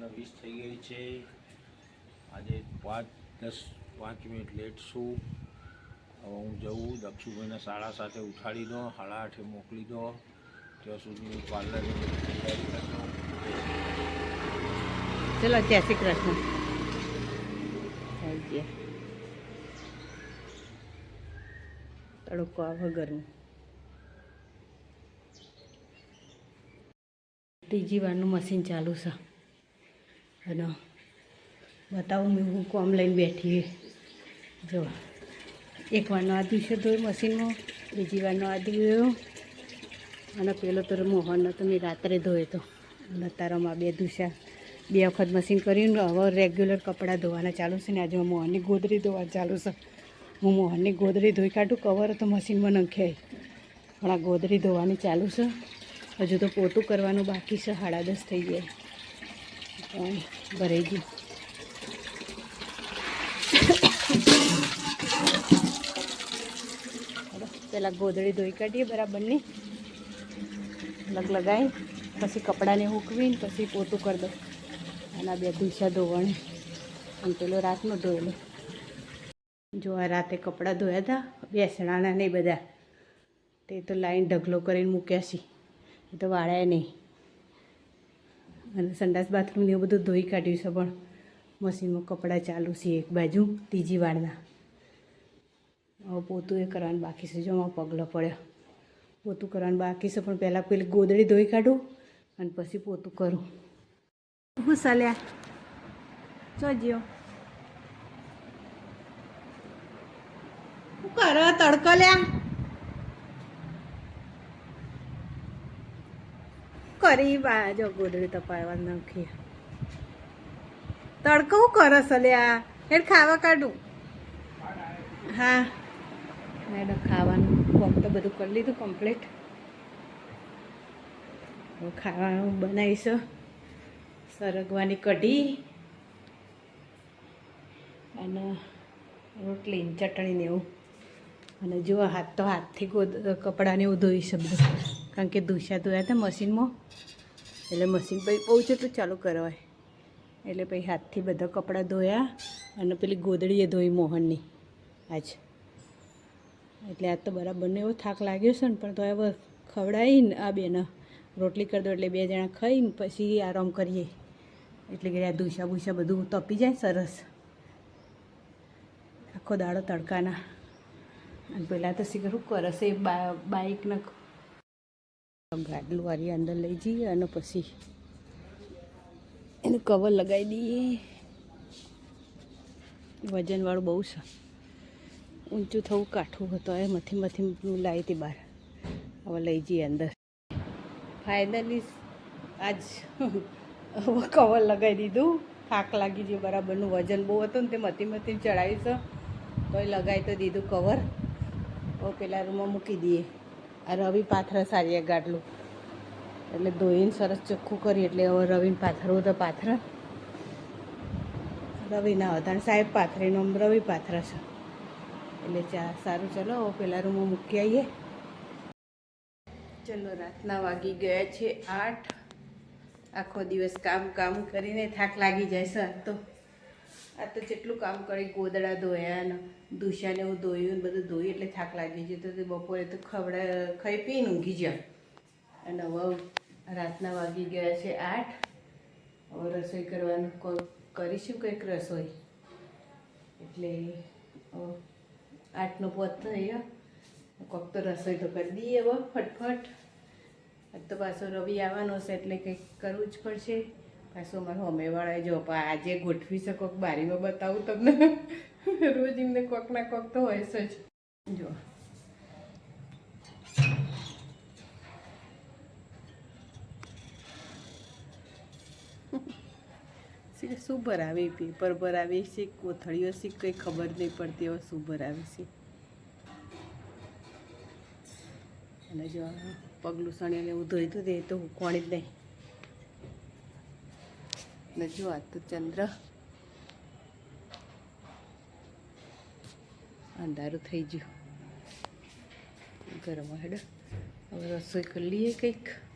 અને વીસ થઈ ગઈ છે. આજે પાંચ, દસ, પાંચ મિનિટ લેટ છું. હવે હું જઉં દક્ષુભાઈને સાડા સાથે ઉઠાડી દો, સાડા આઠે મોકલી દો. ત્યાં સુધી હું પાર્લરની તૈયારી ચલો, જય શ્રી કૃષ્ણ. તડકો આ વગરનું. ત્રીજી વારનું મશીન ચાલુ છે. અને બતાવું, મેં હું કોમ લઈને બેઠી જો, એક વારનો આ દિવસે ધોયું મશીનમાં, બીજી વારનો આ ધોયો અને પેલો તો મોહનનો તો મેં રાત્રે ધોયો તો. અને તારામાં બે દુસા બે વખત મશીન કર્યું ને હવે રેગ્યુલર કપડાં ધોવાના ચાલુ છે ને આજે મોહનની ગોદરી ધોવાનું ચાલુ છે. હું મોહનની ગોદરી ધોઈ કાઢું કવર તો મશીનમાં નંખ્યાય પણ આ ગોદરી ધોવાની ચાલુ છે. હજુ તો પોતું કરવાનું બાકી છે, સાડા દસ થઈ ગયા. પણ ભરાઈ ગયું. પહેલાં ગોદડી ધોઈ કાઢીએ બરાબરની લગ લગાવી પછી કપડાને હૂકવીને પછી પોતું કરી દઉં. અને બે દુસા ધોવાણી અને પેલો રાતનો ધોયેલો જો આ રાતે કપડાં ધોયા હતા બેસણાના નહીં બધા. તે તો લાઈન ઢગલો કરીને મૂક્યા છે. એ તો વાળ્યા નહીં. અને સંડાસ બાથરૂમ ને એવું બધું ધોઈ કાઢ્યું છે પણ મશીનમાં કપડાં ચાલુ છે એક બાજુ, ત્રીજી વાળના. હવે પોતું એ કરવાનું બાકી છે, જો પગલો પડ્યો. પોતું કરવાનું બાકી છે, પણ પહેલાં પેલી ગોદડી ધોઈ કાઢું અને પછી પોતું કરું. હું ચાલ્યા જોજો શું કરો તડકો લ્યા? કરી બા જો ગોદડી તપાવવા નાખી. તડકો શું કરો સલ્યા હેડ ખાવા કાઢું. હા. મેડમ ખાવાનું કોમ તો બધું કરી લીધું કમ્પ્લીટ ખાવાનું બનાવીશું સરગવાની કઢી અને રોટલી ચટણી ને એવું. અને જો હાથ તો હાથથી કપડાને એવું ધોઈશ બધું. કારણ કે દુસા ધોયા હતા મશીનમાં. એટલે મશીન પછી બહુ જેટલું ચાલુ કરવાય. એટલે પછી હાથથી બધા કપડાં ધોયા અને પેલી ગોદડીએ ધોઈ મોહનની. આજ. એટલે આજ તો બરાબરને એવો થાક લાગ્યો છે ને, પણ તો હવે ખવડાવીને આ બેને રોટલી કરી દો એટલે બે જણા ખાઈને પછી આરામ કરીએ. એટલે કે આ દુસા ભૂસા બધું તપી જાય સરસ. આખો દાડો તડકાના. અને પહેલાં તો શીખર શું કરશે બા, બાઇકને ગાડલું વારી અંદર લઈ જઈએ અને પછી એનું કવર લગાવી દઈએ. વજનવાળું બહુ છે. ઊંચું થવું, કાઠું હતું એ મથી મથી લાવી હતી બહાર. હવે લઈ જઈએ અંદર. ફાઇનલી આજ હવે કવર લગાવી દીધું. થાક લાગી ગયું બરાબરનું વજન બહુ હતું ને તે મથી મથી ચડાવી છે. તો એ લગાવી તો દીધું કવર પેલા રૂમમાં મૂકી દઈએ. આ રવિ પાથરા સારી ગાડલું. એટલે ધોઈને સરસ ચોખ્ખું કરી, એટલે હવે રવિને પાથરવું તો પાથર. રવિ ના હતા સાહેબ પાથરીનો રવિ પાથર છે. એટલે ચા, સારું, ચલો પેલા રૂમમાં મૂકી આવીએ. ચલો, રાતના વાગી ગયા છે આઠ. આખો દિવસ કામ કામ કરીને થાક લાગી જાય સર તો. આ તો જેટલું કામ કરી, ગોદડા ધોયા ને દુશાને એવું ધોયું ને બધું ધોયું એટલે થાક લાગી જાય. તો બપોરે તો ખવડા, ખાઈ પીને ઊંઘી જાય અને હવે રાતના વાગી ગયા છે આઠ. હવે રસોઈ કરવાનું કરીશું કંઈક રસોઈ. એટલે આઠનો પોત થયો. કોક તો રસોઈ તો કરી દઈએ હવે, ફટફટ. તો પાછો રવિ આવવાનો છે, એટલે કંઈક કરવું જ પડશે. પાછું અમારે હોમેવાળાએ જો આજે ગોઠવી શકો બારીમાં બતાવું તમને. રોજ એમને કોક ના કોક તો હોય છે જ. જો શી શું ભરાવે? પેપર ભરાવે છે, કોથળીઓ છે, કંઈ ખબર નહીં પડતી હવે શું ભરાવે છે. અને જો પગલું સણીને એવું ધોઈ તો હું કોણી જ નહીં. ને જો આ તો ચંદ્ર. અંધારું થઈ ગયું. ગરમ હેડ. હવે રસોઈ કરી લઈએ કંઈક.